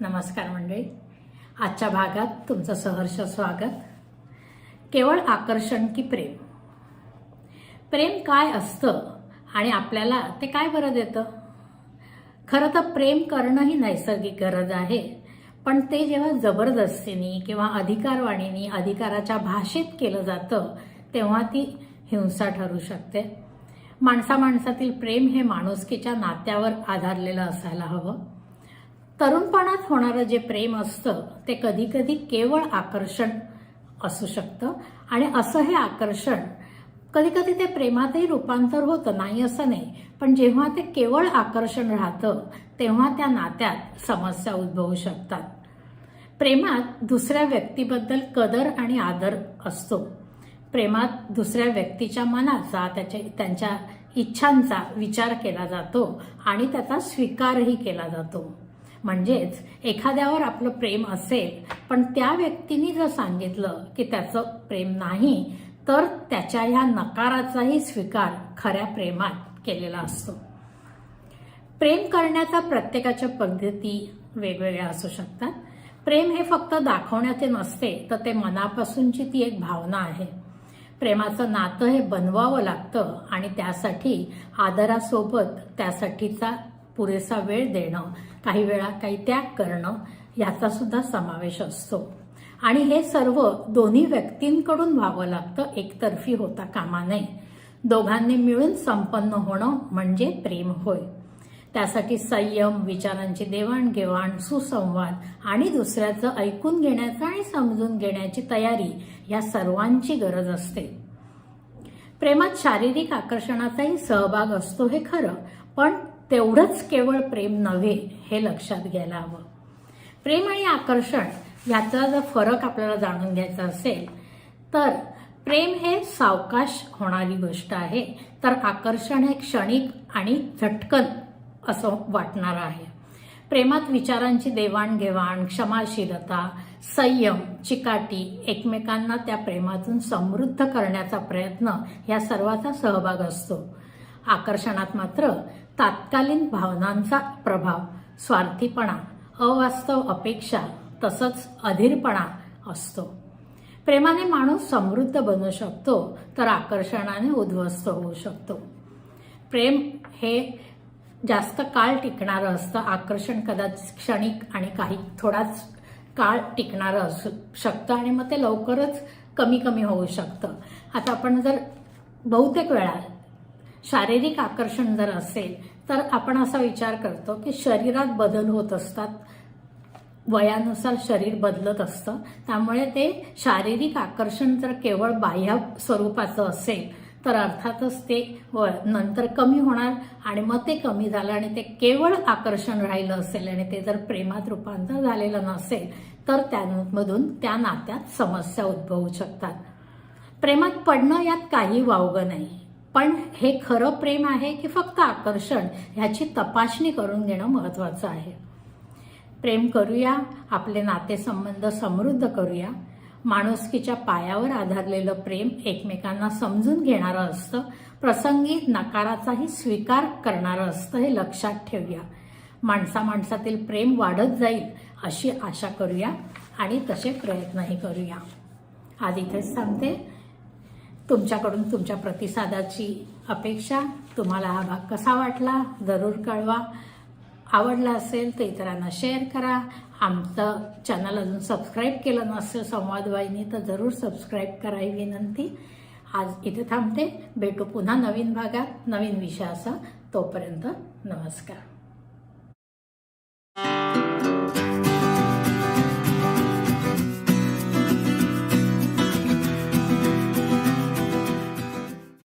नमस्कार मंडळी. आजच्या भागात तुमचं सहर्ष स्वागत. केवळ आकर्षण की प्रेम? प्रेम काय असतं आणि आपल्याला ते काय बरं देतं? खरं तर प्रेम करणं ही नैसर्गिक गरज आहे पण ते जेव्हा जबरदस्तीने किंवा अधिकारवाणीने अधिकाराच्या भाषेत केलं जातं तेव्हा ती हिंसा ठरू शकते. माणसा माणसातील प्रेम हे माणुसकीच्या नात्यावर आधारलेलं असायला हवं. तरुणपणात होणारं जे प्रेम असतं ते कधी कधी केवळ आकर्षण असू शकतं. आणि असं हे आकर्षण कधी कधी ते प्रेमातही रूपांतर होतं नाही असं नाही. पण जेव्हा ते केवळ आकर्षण राहतं तेव्हा त्या नात्यात समस्या उद्भवू शकतात. प्रेमात दुसऱ्या व्यक्तीबद्दल कदर आणि आदर असतो. प्रेमात दुसऱ्या व्यक्तीच्या मनाचा त्याच्या त्यांच्या इच्छांचा विचार केला जातो आणि त्याचा स्वीकारही केला जातो. म्हणजेच एखाद्यावर आपलं प्रेम असेल पण त्या व्यक्तीने जर सांगितलं की त्याचं प्रेम नाही तर त्याच्या ह्या नकाराचाही स्वीकार खऱ्या प्रेमात केलेला असतो. प्रेम करण्याचा प्रत्येकाच्या पद्धती वेगवेगळ्या असू शकतात. प्रेम हे फक्त दाखवण्याचे नसते तर ते मनापासूनची ती एक भावना आहे. प्रेमाचं नातं हे बनवावं लागतं आणि त्यासाठी आदरासोबत त्यासाठीचा पुरेसा वेळ देणं काही वेळा काही त्याग करणं याचा सुद्धा समावेश असतो. आणि हे सर्व दोन्ही व्यक्तींकडून व्हावं लागतं एकतर्फी होता कामा नये. दोघांनी मिळून संपन्न होणं म्हणजे प्रेम होय. त्यासाठी संयम विचारांची देवाणघेवाण सुसंवाद आणि दुसऱ्याचं ऐकून घेण्याचं आणि समजून घेण्याची तयारी या सर्वांची गरज असते. प्रेमात शारीरिक आकर्षणाचाही सहभाग असतो हे खरं पण तेवढंच केवळ प्रेम नव्हे हे लक्षात घ्यायला हवं. प्रेम आणि आकर्षण याचा जर फरक आपल्याला जाणून घ्यायचा असेल तर प्रेम हे सावकाश होणारी गोष्ट आहे. तर आकर्षण हे क्षणिक आणि झटकन असं वाटणारं आहे. प्रेमात विचारांची देवाणघेवाण क्षमाशीलता संयम चिकाटी एकमेकांना त्या प्रेमातून समृद्ध करण्याचा प्रयत्न या सर्वाचा सहभाग असतो. आकर्षणात मात्र तात्कालीन भावनांचा प्रभाव स्वार्थीपणा अवास्तव अपेक्षा तसंच अधीरपणा असतो. प्रेमाने माणूस समृद्ध बनू शकतो तर आकर्षणाने उद्ध्वस्त होऊ शकतो. प्रेम हे जास्त काळ टिकणारं असतं. आकर्षण कदाचित क्षणिक आणि काही थोडाच काळ टिकणारं असू शकतं आणि मग ते लवकरच कमी कमी होऊ शकतं. आता आपण जर बहुतेक वेळा शारीरिक आकर्षण जर असेल तर आपण असा विचार करतो की शरीरात बदल होत असतात. वयानुसार शरीर बदलत असतं. त्यामुळे ते शारीरिक आकर्षण जर केवळ बाह्य स्वरूपाचं असेल तर अर्थातच ते व नंतर कमी होणार आणि मग ते कमी झालं आणि ते केवळ आकर्षण राहिलं असेल आणि ते जर प्रेमात रूपांतर झालेलं नसेल तर त्यामधून त्या नात्यात समस्या उद्भवू शकतात. प्रेमात पडणं यात काही वावगं नाही. पण हे खरं प्रेम आहे की फक्त आकर्षण ह्याची तपासणी करून घेणं महत्त्वाचं आहे. प्रेम करूया आपले नातेसंबंध समृद्ध करूया. माणुसकीच्या पायावर आधारलेलं प्रेम एकमेकांना समजून घेणारं असतं प्रसंगी नकाराचाही स्वीकार करणारं असतं हे लक्षात ठेवूया. माणसा माणसातील प्रेम वाढत जाईल अशी आशा करूया आणि तसे प्रयत्नही करूया. आज इथेच सांगते तुमच्याकडून तुमच्या प्रतिसादाची अपेक्षा. तुम्हाला हा भाग कसा वाटला जरूर कळवा. आवडला असेल तर इतरांना शेअर करा. आमचं चॅनल अजून सबस्क्राईब केलं नसेल संवाद वाहिनी तर जरूर सबस्क्राईब करा ही विनंती. आज इथे थांबते. भेटू पुन्हा नवीन भागात नवीन विषयासह. तोपर्यंत नमस्कार.